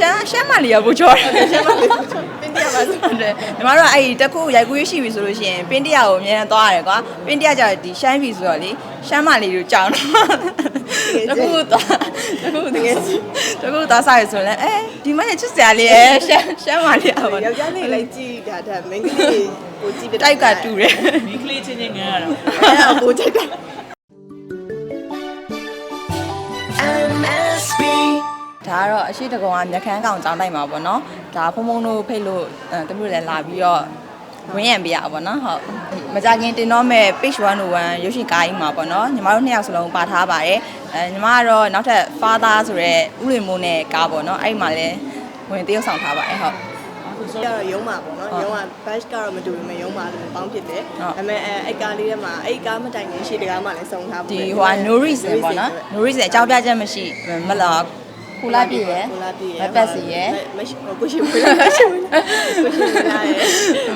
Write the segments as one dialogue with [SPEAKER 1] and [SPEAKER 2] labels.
[SPEAKER 1] ရှမ်းရှမ်းမလေးရဘူချောတယ်ရှမ်းမလေးပင်းတရပါဆိုတယ်ညီမတို့ကအဲ့ဒီတစ်ခုရိုက်ကူးရရှိပြီဆိုလို့ရှိရင်ပင်းတရကိုအများနဲ့သွားရတယ်ကွာပင်းတရကျတော့ဒီရှမ်းပြီဆိုတော့လေရှမ်းမလေးကိုကြောင်းတော့တစ်ခုသွားတစ်ခုတကယ်တစ်ခုသွားစားရဆိုရင်လည်းအဲဒီမရဲ့ချစ်စရာလေးရဲ့ရှမ်းရှမ်းမလေးอ่ะဗော
[SPEAKER 2] ယောက်ျားလေးလိုက်ကြည့်တာဒါမိန်းကလေးကိုကြည့်ပြ
[SPEAKER 1] တိုက်ကတူတယ်
[SPEAKER 3] မိန်းကလေးချင်းချင်းငန်းရတော့
[SPEAKER 2] အဲ့ဒါကိုကြိုက်တာ
[SPEAKER 1] ဒါကတော့အရှိတကောင်ကမြက်ခမ်းကောင်ကြောင်းတိုက်မှာပေါ့နော်ဒါဖုံဖုံတို့ဖိတ်လို့အဲတမျိုးလည်းလာပြီးတော့ဝင်းရံပြရပါတော့ဟုတ်မကြခင်တင်တော့မဲ့ page 101ရုပ်ရှင်ကားကြီးမှာပေါ့နော်ညီမတို့နှစ်ယောက်စလုံးပါထားပါတယ်အဲညီမကတော့နောက်ထပ် father ဆိုရဲဥရိမိုးနဲ့ကားပေါ့နော်အဲ့ဒီမှာလည်းဝင်တရုပ်ဆောင်ထားပါတယ်ဟုတ်
[SPEAKER 2] ကျတော့ရုံးမှာပေါ့နော်ရုံးက batch ကတော့မတူဘူးမရုံးမှာလို့ပေါင်းဖြစ်တယ်
[SPEAKER 1] ဟုတ်
[SPEAKER 2] ဒါပေမဲ့အဲအဲ့ကားလေးထဲမှာအဲ့ကားမတိုင်ခင်ရှေ့တကားမှလည်းစုံထား
[SPEAKER 1] ဒီဟိုက no reason ပေါ့နော် no reason အကြောင်းပြချက်မရှိမလား ကူလာပြည့်ရယ်
[SPEAKER 2] ကိုလာပြည့်
[SPEAKER 1] မပတ်စီရယ်
[SPEAKER 2] မရှိကိုရှိဝေးလာရှိဝေးလာကိုရှိဝေးလာရယ်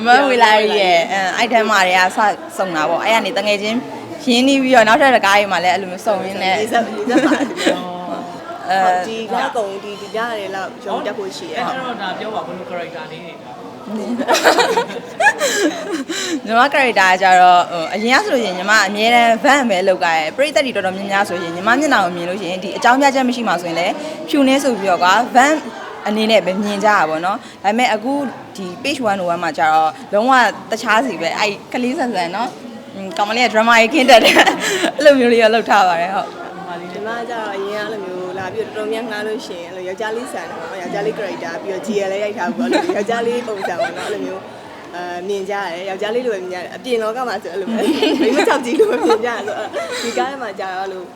[SPEAKER 1] မဝေလာရီရဲ့အဲအဲ့တန်းမှာတွေကစစုံတာပေါ့အဲ့ကနေတငယ်ချင်းရင်းနှီးပြီးတော့နောက်ထပ်တကားကြီးမှာလည်းအဲ့လိုမျိုးစုံရင်းနဲ့
[SPEAKER 2] ဒီစပ်ဒီစပ်ပါတယ်
[SPEAKER 1] အဲ
[SPEAKER 2] ဒီကကုံဒီဒီရတယ်လောက်ရုံးတက်ဖို့ရှိရ
[SPEAKER 3] အဲ့
[SPEAKER 2] ယ်
[SPEAKER 3] တော့ဒါပြောပါဘယ်လို character လေးတွေ
[SPEAKER 1] ညီမ character ကကြတော့ဟိုအရင်ကဆိုလို့ရှိရင်ညီမအမြဲတမ်း van ပဲလောက်ကြရဲပရိသတ်တွေတော်တော်များများဆိုရင်ညီမမျက်နှာကိုမြင်လို့ရှိရင်ဒီအကြောင်းပြချက်မရှိမှဆိုရင်လည်းဖြူနေဆိုပြီးတော့ကွာ van အနေနဲ့ပဲမြင်ကြတာပေါ့နော်ဒါပေမဲ့အခုဒီ page 101မှာကျတော့လုံးဝတခြားစီပဲအဲ့ကလေးဆန်ဆန်နော်อืมကောင်မလေးက drama ကြီးခင်းတက်တယ်အဲ့လိုမျိုးလေးရလောက်ထားပါတယ်ဟုတ်
[SPEAKER 2] ဒီမှာကျတော့အရင်ကအဲ့လိုမျိုးလာပြီးတော့တော်တော်များငှားလို့ရှိရင်အဲ့လိုယောက်ျားလေးဆန်တယ်ပေါ့နော်ယောက်ျားလေး character ပြီးတော့ GL လည်းရိုက်ထားဘူးပေါ့အဲ့လိုယောက်ျားလေးပုံစံပေါ့နော်အဲ့လိုမျိုး အဲမြင်ကြရတယ်ယောက်ျားလေးလိုပဲမြင်ကြတယ်အပြင်လောကမှာဆိုအဲ့လိုပဲမိမချောက်ကြီးလိုပဲမြင်ကြတယ်ဆိုတော့ဒီကားထဲမှာကြာတော့လို့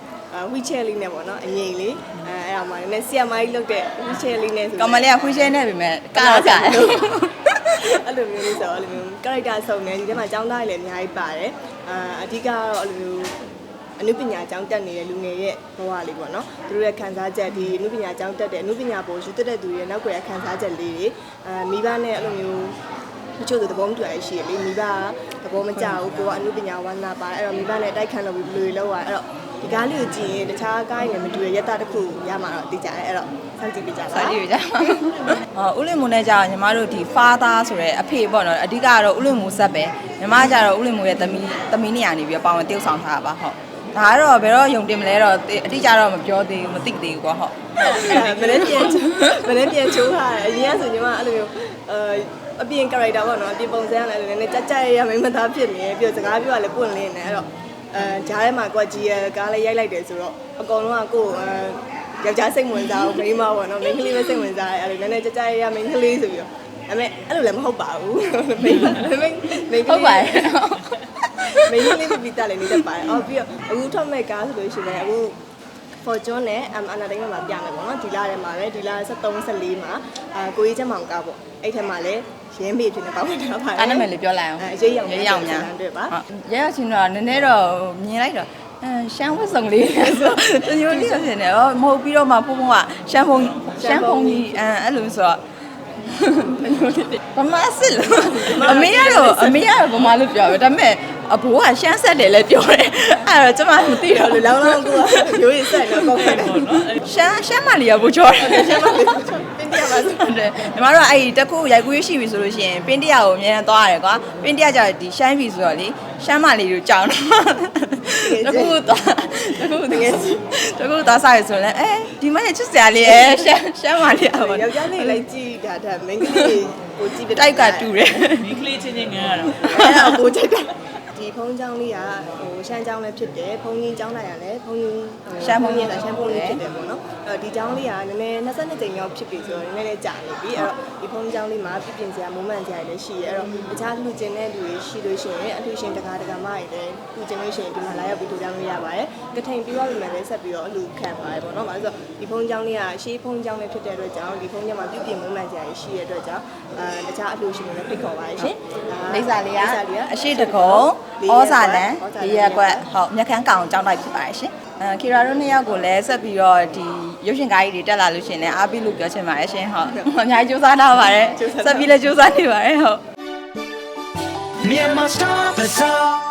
[SPEAKER 2] ဝီချဲလေးနဲ့ပေါ့နော်အငိမ့်လေးအဲအဲ့အောင်မှလည်းဆီယမိုင်းလုတ်တဲ့ဝီချဲလေးနဲ့ဆို
[SPEAKER 1] ကောင်မလေးကခွေးရှဲနေပြီမဲ့ကားကား
[SPEAKER 2] အဲ့လိုမျိုးလေးဆိုတော့အဲ့လိုမျိုး character စုံနေဒီထဲမှာចောင်းသားတွေလည်းအများကြီးပါတယ်အာအဓိကကတော့အဲ့လိုမျိုးအနုပညာကျောင်းတက်နေတဲ့လူငယ်ရဲ့ဘဝလေးပေါ့နော်သူတို့ရဲ့ခံစားချက်ဒီအနုပညာကျောင်းတက်တဲ့အနုပညာပေါ်ယူတက်တဲ့သူတွေရဲ့နောက်ွယ်ရခံစားချက်လေးတွေအာမိဘနဲ့အဲ့လိုမျိုး တချို့သဘောမတူရရှိရလေမိဘကသဘောမကျဘူးကိုကအနုပညာဝန္နာပါတယ်အဲ့တော့မိဘနဲ့တိုက်ခတ်လို့ဘယ်လိုလုပ်ရအဲ့တော့ဒီကားလေးကိုကြည့်ရင်တခြားကားတွေနဲ့မတူရရက်တာတစ်ခုရမှာတော့သိကြတယ်အဲ့တော့စမ်းကြည့်ပြကြပါ
[SPEAKER 1] စာကြည့်ကြအော်ဦးလင်မွန်နဲ့ကြာတော့ညီမတို့ဒီ father ဆိုရဲအဖေပေါ့နော်အဓိကကတော့ဦးလင်မွန်ဆက်ပဲညီမကကြာတော့ဦးလင်မွန်ရဲ့သမီးသမီးနေရာနေပြီးတော့ပေါဝင်တယောက်ဆောင်ထားတာပါဟုတ်ဒါကတော့ဘယ်တော့ယုံတင်မလဲတော့အတိအကျတော့မပြောသေးဘူးမသိသေးဘူးကွာဟုတ်
[SPEAKER 2] မနေ့ပြန်ချိုးမနေ့ပြန်ချိုးထားတယ်အရင်ကဆိုညီမအဲ့လိုမျိုးအာ အပြင် character ပေါ့နော်အပြင်ပုံစံကလည်းနည်းနည်းကြက်ကြက်ရရမိမသားဖြစ်နေပြီးတော့စကားပြောရလည်းပွင့်လင်းနေအဲ့တော့အဲဂျားထဲမှာကွက်ကြီးရကားလေးရိုက်လိုက်တယ်ဆိုတော့အကောင်လုံးကကိုယ်အဲယောက်ျားစိတ်ဝင်စားဘူးမိန်းမပေါ့နော်မိန်းကလေးပဲစိတ်ဝင်စားတယ်အဲ့လိုနည်းနည်းကြက်ကြက်ရရမိန်းကလေးဆိုပြီးတော့ဒါပေမဲ့အဲ့လိုလည်းမဟုတ်ပါဘူးမိန်းမမိန်းမိန်းကလေး
[SPEAKER 1] ဟုတ်ပါတယ်
[SPEAKER 2] မင်းလေးပြပြတက်လည်းနေတတ်ပါတယ်။အော်ပြီးတော့အခုထွက်မဲ့ကားဆိုလို့ရှိရင်အခု Fortune နဲ့ M Entertainment မှာပြမယ်ပေါ့နော်ဒီလထဲမှာပဲဒီလ73 14မှာအာကိုကြီးချက်မောင်ကားပေါ့အဲ့ထက်မှာလည်း ရင်းမေဖြစ်နေပါဝင်တာပါတယ်
[SPEAKER 1] အဲ့နာမည်လေးပြောလိုက်အောင်
[SPEAKER 2] အဲရေးရောင်
[SPEAKER 1] ရေးရောင်များ
[SPEAKER 2] တွေ့ပါ
[SPEAKER 1] ဟုတ်ရဲရချင်းတော့နည်းနည်းတော့မြင်လိုက်တော့အဲရှမ်းဝတ်စုံလေးဆိုတမျိုးလေးဖြစ်နေတော့မဟုတ်ပြီးတော့မှဖုံဖုံကရှမ်းဖုံရှမ်းဖုံကြီးအဲအဲ့လိုဆိုတော့ဗမာစစ်လို့အမေကတော့အမေကတော့ဗမာလို့ပြောပဲဒါပေမဲ့အဘိုးကရှမ်းဆက်တယ်လည်းပြောတယ်အဲ့တော့ကျွန်မမသိတော့
[SPEAKER 2] လောလောင်းလောင်းကိုကရိုးရဆက်တော့ကောက်ခဲ့တယ်
[SPEAKER 3] ပေါ့နော်အဲ့
[SPEAKER 1] ရှမ်းရှမ်းမလေးရဘူချောတယ်ရှမ်းမလေး
[SPEAKER 2] ပင်းပြပါဆို
[SPEAKER 1] ဟုတ်တယ်ညီမတို့ကအဲ့ဒီတစ်ခုရိုက်ကူးရရှိပြီဆိုလို့ရှိရင်ပင်းတရကိုအများနဲ့သွားရတယ်ကွာပင်းတရကျတော့ဒီရှမ်းပြီဆိုတော့လေရှမ်းမလေးကိုကြောင်းတော့တစ်ခုသွားတစ်ခုတကယ်တစ်ခုသွားစားရဆိုရင်လည်းအဲဒီမရဲ့ချစ်စရာလေးရဲ့ရှမ်းရှမ်းမလေးอ่ะဗော
[SPEAKER 2] ယောက်ျားလေးလိုက်ကြည့်တာဒါမိန်းကလေးကိုကြည့်ပြ
[SPEAKER 1] တိုက်ကတူတယ်
[SPEAKER 3] မိန်းကလေးချင်းချင်းငန်းရတော့
[SPEAKER 2] အဲ့ဒါကိုကြိုက်တာ ဒီဖုန်းချောင်းလေးကဟိုရှမ်းချောင်းလည်းဖြစ်တယ်ဖုန်းကြီးချောင်းလိုက်ရလဲဖုန်းကြီးရှမ်းဖုန်းကြီးလားရှမ်းဖုန်းကြီးဖြစ်တယ်ပေါ့နော်အဲ့တော့ဒီချောင်းလေးကနည်းနည်း22ကြိမ်ရောက်ဖြစ်ပြီဆိုတော့နည်းနည်းကြာနေပြီအဲ့တော့ဒီဖုန်းချောင်းလေးမှာပြပြင်စရာ moment စရာလည်းရှိရဲအဲ့တော့တခြားလူကျင်တဲ့လူတွေရှိလို့ရှိရင်အလူရှင်တကာတကာမတွေလည်းလူကျင်လို့ရှိရင်ဒီမှာလာရောက်ပြီးထူထောင်လို့ရပါတယ်ကထိန်ပြီးသွားပြီမယ်လည်းဆက်ပြီးတော့အလူခံပါတယ်ပေါ့နော်ဘာလို့ဆိုဒီဖုန်းချောင်းလေးကရှေးဖုန်းချောင်းလေးဖြစ်တဲ့အတွက်ကြောင့်ဒီဖုန်းချောင်းမှာပြပြင် moment စရာရှိတဲ့အတွက်ကြောင့်အဲတခြားအလူရှင်တွေလည်းဖိတ်ခေါ်ပါတယ်ရှင်
[SPEAKER 1] လိပ်စာလေးက
[SPEAKER 2] လိပ်စာလေးက
[SPEAKER 1] အရှိတကုံ ဩဇာလန်ဒီရက်ကွက်ဟုတ်မြက်ခမ်းကောင်ကြောင်းတိုက်ဖြစ်ပါတယ်ရှင်အဲခီရာတို့နှစ်ယောက်ကိုလည်းဆက်ပြီးတော့ဒီရုပ်ရှင်ကားကြီးတွေတက်လာလို့ရှရင်လည်းအားပေးလို့ပြောချင်ပါတယ်ရှင်ဟုတ်အများကြီးစူးစမ်းထားပါတယ်ဆက်ပြီးလည်းစူးစမ်းနေပါတယ်ဟုတ်
[SPEAKER 4] Myanmar Star Bazaar